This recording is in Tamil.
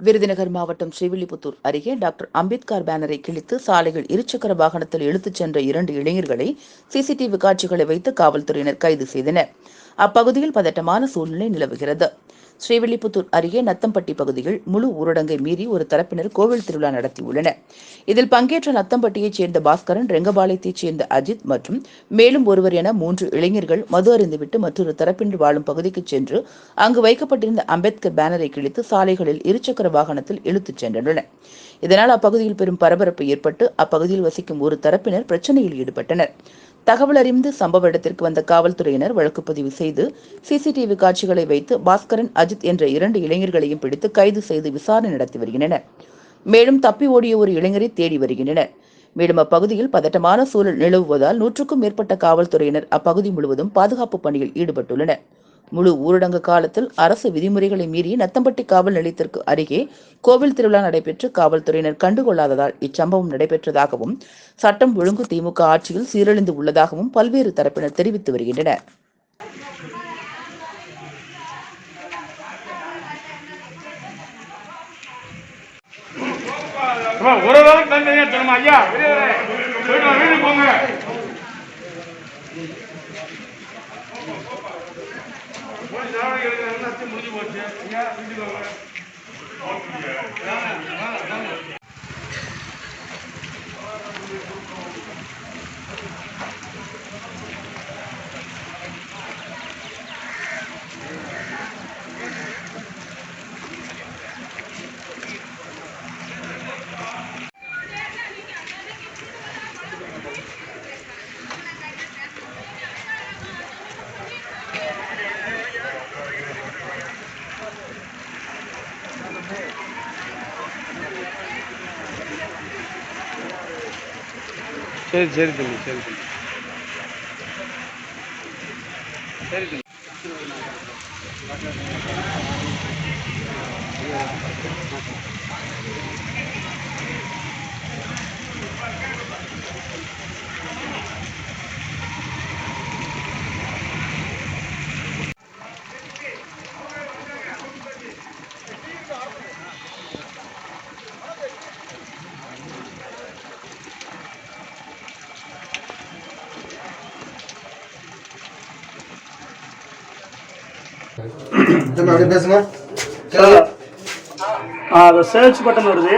விருதுநகர் மாவட்டம் ஸ்ரீவில்லிபுத்தூர் அருகே டாக்டர் அம்பேத்கர் பேனரை கிழித்து சாலையில் இருசக்கர வாகனத்தில் இழுத்துச் சென்ற இரண்டு இளைஞர்களை சிசிடிவி காட்சிகளை வைத்து காவல்துறையினர் கைது செய்தனர். அப்பகுதியில் பதட்டமான சூழ்நிலை நிலவுகிறது. ஸ்ரீவில்லிபுத்தூர் அருகே நத்தம்பட்டி பகுதியில் முழு ஊரடங்கை மீறி ஒரு தரப்பினர் கோவில் திருவிழா நடத்தியுள்ளனர். இதில் பங்கேற்ற நத்தம்பட்டியைச் சேர்ந்த பாஸ்கரன் ரெங்கபாளையத்தைச் சேர்ந்த அஜித் மற்றும் மேலும் ஒருவர் என மூன்று இளைஞர்கள் மது அருந்துவிட்டு மற்றொரு தரப்பினர் வாழும் பகுதிக்கு சென்று அங்கு வைக்கப்பட்டிருந்த அம்பேத்கர் பேனரை கிழித்து சாலைகளில் இருசக்கர வாகனத்தில் இழுத்துச் சென்றனர். இதனால் அப்பகுதியில் பெரும் பரபரப்பு ஏற்பட்டு அப்பகுதியில் வசிக்கும் ஒரு தரப்பினர் பிரச்சனையில் ஈடுபட்டனர். தகவல் அறிந்து சம்பவ இடத்திற்கு வந்த காவல்துறையினர் வழக்கு பதிவு செய்து சிசிடிவி காட்சிகளை வைத்து பாஸ்கரன் அஜித் என்ற இரண்டு இளைஞர்களையும் பிடித்து கைது செய்து விசாரணை நடத்தி வருகின்றனர். மேலும் தப்பி ஓடிய ஒரு இளைஞரை தேடி வருகின்றனர். மேலும் அப்பகுதியில் பதட்டமான சூழல் நிலவுவதால் நூற்றுக்கும் மேற்பட்ட காவல்துறையினர் அப்பகுதி முழுவதும் பாதுகாப்பு பணியில் ஈடுபட்டுள்ளனர். முழு ஊரடங்கு காலத்தில் அரசு விதிமுறைகளை மீறி நத்தம்பட்டி காவல் நிலையத்திற்கு அருகே கோவில் திருவிழா நடைபெற்று காவல்துறையினர் கண்டுகொள்ளாததால் இச்சம்பவம் நடைபெற்றதாகவும் சட்டம் ஒழுங்கு திமுக ஆட்சியில் சீரழிந்து உள்ளதாகவும் பல்வேறு தரப்பினர் தெரிவித்து வருகின்றனர். ஒரு ஐயா போங்க. போய் சாவடி எடுக்கிறாங்க, அச்சு முடிஞ்சு போச்சு. ஐயா, வீட்டுக்கு வாங்க. சரி சரி தம்பி சரி தம்பி. சரி தம்பி. தம்பி அப்படியே பேசுங்க. ஆ. அது சர்ச் பட்டன் வருது.